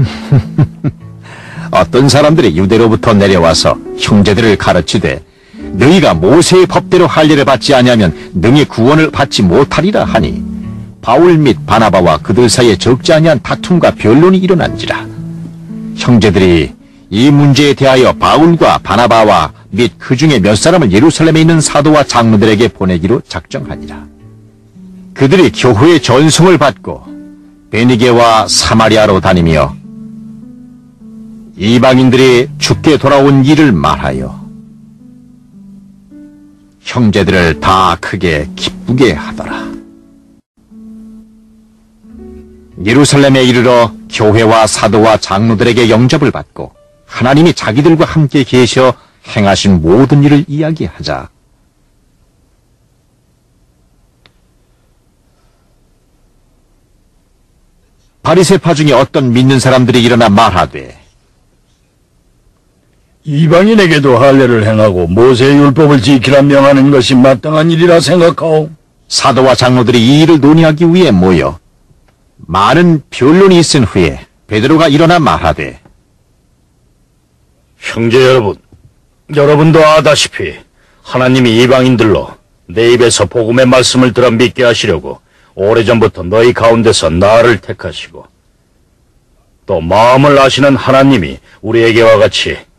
어떤 사람들이 유대로부터 내려와서 형제들을 가르치되 너희가 모세의 법대로 할례를 받지 아니하면 능히 구원을 받지 못하리라 하니 바울 및 바나바와 그들 사이에 적지 아니한 다툼과 변론이 일어난지라. 형제들이 이 문제에 대하여 바울과 바나바와 및 그 중에 몇 사람을 예루살렘에 있는 사도와 장로들에게 보내기로 작정하니라. 그들이 교회의 전송을 받고 베니게와 사마리아로 다니며 이방인들이 죽게 돌아온 일을 말하여 형제들을 다 크게 기쁘게 하더라. 예루살렘에 이르러 교회와 사도와 장로들에게 영접을 받고 하나님이 자기들과 함께 계셔 행하신 모든 일을 이야기하자. 바리새파 중에 어떤 믿는 사람들이 일어나 말하되 이방인에게도 할례를 행하고 모세의 율법을 지키라 명하는 것이 마땅한 일이라 생각하오. 사도와 장로들이 이 일을 논의하기 위해 모여 많은 변론이 있은 후에 베드로가 일어나 말하되 형제 여러분, 여러분도 아다시피 하나님이 이방인들로 내 입에서 복음의 말씀을 들어 믿게 하시려고 오래전부터 너희 가운데서 나를 택하시고 또 마음을 아시는 하나님이 우리에게와 같이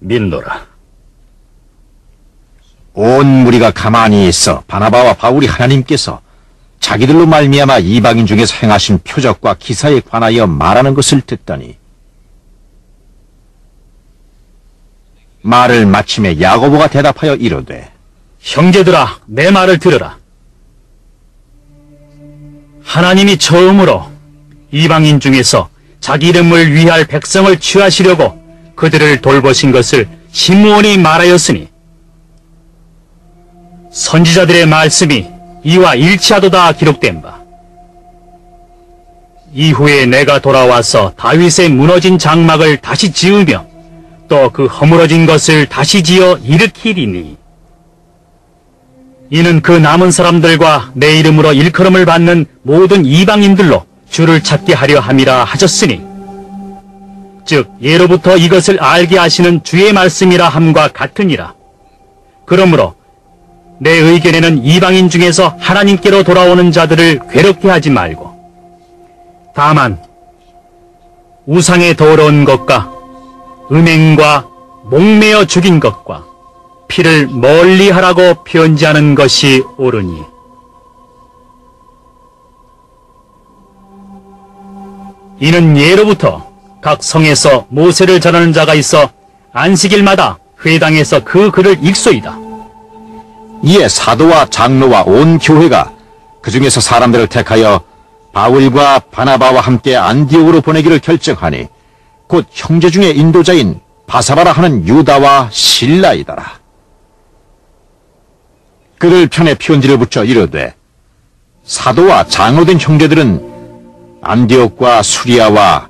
믿노라. 온 무리가 가만히 있어 바나바와 바울이 하나님께서 자기들로 말미암아 이방인 중에서 행하신 표적과 기사에 관하여 말하는 것을 듣더니 말을 마침에 야고보가 대답하여 이르되 형제들아, 내 말을 들으라. 하나님이 처음으로 이방인 중에서 자기 이름을 위할 백성을 취하시려고 그들을 돌보신 것을 시므온이 말하였으니 선지자들의 말씀이 이와 일치하도다 기록된 바. 이후에 내가 돌아와서 다윗의 무너진 장막을 다시 지으며 또 그 허물어진 것을 다시 지어 일으키리니. 이는 그 남은 사람들과 내 이름으로 일컬음을 받는 모든 이방인들로 주를 찾게 하려 함이라 하셨으니 즉 예로부터 이것을 알게 하시는 주의 말씀이라 함과 같으니라. 그러므로 내 의견에는 이방인 중에서 하나님께로 돌아오는 자들을 괴롭게 하지 말고 다만 우상의 더러운 것과 음행과 목매어 죽인 것과 피를 멀리 하라고 편지하는 것이 옳으니. 이는 예로부터 각 성에서 모세를 전하는 자가 있어 안식일마다 회당에서 그 글을 읽소이다. 이에 사도와 장로와 온 교회가 그 중에서 사람들을 택하여 바울과 바나바와 함께 안디옥으로 보내기를 결정하니 곧 형제 중에 인도자인 바사바라 하는 유다와 실라이더라. 그들 편에 편지를 붙여 이르되 사도와 장로된 형제들은 안디옥과 수리아와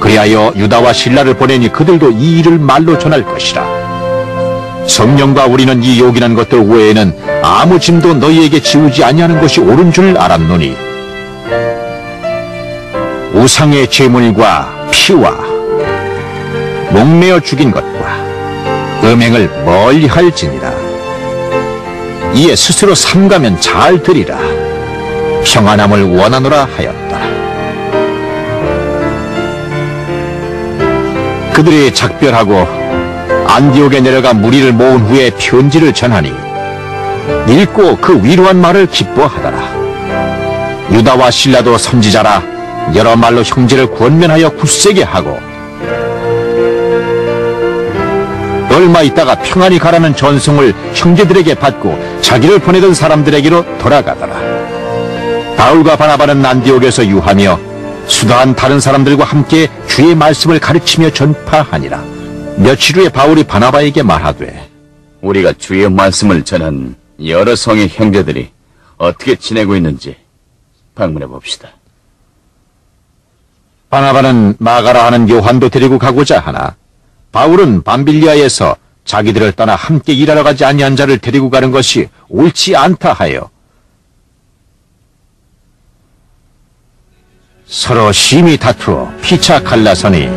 그리하여 유다와 신라를 보내니 그들도 이 일을 말로 전할 것이라. 성령과 우리는 이 요긴한 것들 외에는 아무 짐도 너희에게 지우지 아니하는 것이 옳은 줄 알았노니. 우상의 제물과 피와 목매어 죽인 것과 음행을 멀리 할지니라. 이에 스스로 삼가면 잘 되리라. 평안함을 원하노라 하였더 그들이 작별하고 안디옥에 내려가 무리를 모은 후에 편지를 전하니 읽고 그 위로한 말을 기뻐하더라. 유다와 신라도 선지자라 여러 말로 형제를 권면하여 굳세게 하고 얼마 있다가 평안히 가라는 전송을 형제들에게 받고 자기를 보내던 사람들에게로 돌아가더라. 바울과 바나바는 안디옥에서 유하며 수다한 다른 사람들과 함께 주의 말씀을 가르치며 전파하니라. 며칠 후에 바울이 바나바에게 말하되 우리가 주의 말씀을 전한 여러 성의 형제들이 어떻게 지내고 있는지 방문해 봅시다. 바나바는 마가라 하는 요한도 데리고 가고자 하나 바울은 밤빌리아에서 자기들을 떠나 함께 일하러 가지 아니한 자를 데리고 가는 것이 옳지 않다 하여 서로 심히 다투어 피차 갈라서니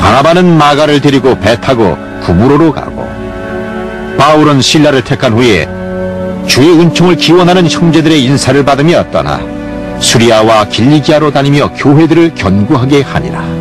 바나바는 마가를 데리고 배 타고 구무로로 가고 바울은 신라를 택한 후에 주의 은총을 기원하는 형제들의 인사를 받으며 떠나 수리아와 길리기아로 다니며 교회들을 견고하게 하니라.